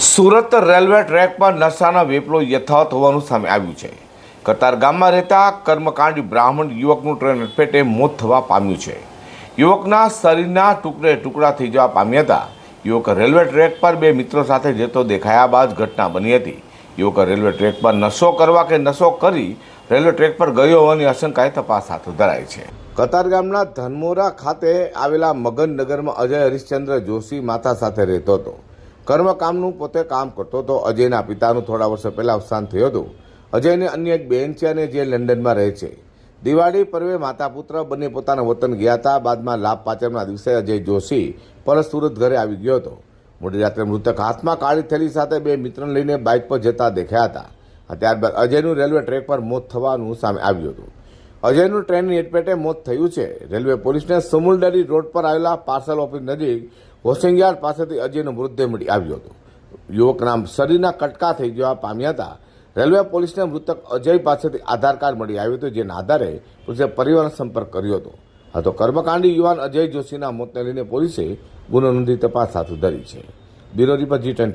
Surat railway track પર નશાના વેપલો યથાવત હોવાનું સામે આવ્યું છે. કતાર ગામમાં રહેતા કર્મકાંડી બ્રાહ્મણ યુવકનું ટ્રેન અડફેટે મોત થવા પામ્યું છે. યુવકના શરીરના ટુકડે ટુકડા થઈ જવા પામ્યા હતા. યુવક રેલવે ટ્રેક પર બે મિત્રો સાથે જતો દેખાયા બાદ ઘટના બની હતી. યુવક રેલવે ટ્રેક પર નશો કરવા કે નશો કરી રેલવે ટ્રેક પર ગયો હોવાની આશંકાએ તપાસ હાથ ધરાઈ છે. કતાર ગામના ધનમોરા ખાતે આવેલા મગનનગરમાં અજય હરિશ્ચંદ્ર જોશી માતા સાથે રહેતો હતો. કર્મકામનું પોતે કામ કરતો હતો. અજયના પિતાનું થોડા વર્ષો પહેલાં અવસાન થયું હતું. અજયને અન્ય એક બહેન છે અને જે લંડનમાં રહે છે. દિવાળી પર્વે માતા પુત્ર બંને પોતાના વતન ગયા હતા. બાદમાં લાભ પાંચમના દિવસે અજય જોશી પરત સુરત ઘરે આવી ગયો હતો. મોડી રાત્રે મૃતક હાથમાં કાળી થેલી સાથે બે મિત્રને લઈને બાઇક પર જતા દેખાયા હતા. ત્યારબાદ અજયનું રેલવે ટ્રેક પર મોત થવાનું સામે આવ્યું હતું. અજયનું ટ્રેનની એટપેટે મોત થયું છે. રેલવે પોલીસને સમુલડરી રોડ પર આવેલા પાર્સલ ઓફિસ નજીક હોસિંગયાર પાસેથી અજયનો મૃતદેહ મળી આવ્યો હતો. યુવકના શરીરના કટકા થઈ જવા પામ્યા હતા. રેલવે પોલીસને મૃતક અજય પાસેથી આધાર કાર્ડ મળી આવ્યું હતું, જેના આધારે પોલીસે પરિવારનો સંપર્ક કર્યો હતો. આ તો કર્મકાંડી યુવાન અજય જોશીના મોતને લઈને પોલીસે ગુનો નોંધી તપાસ હાથ ધરી છે. બ્યુરો રિપોર્ટ જી ટેન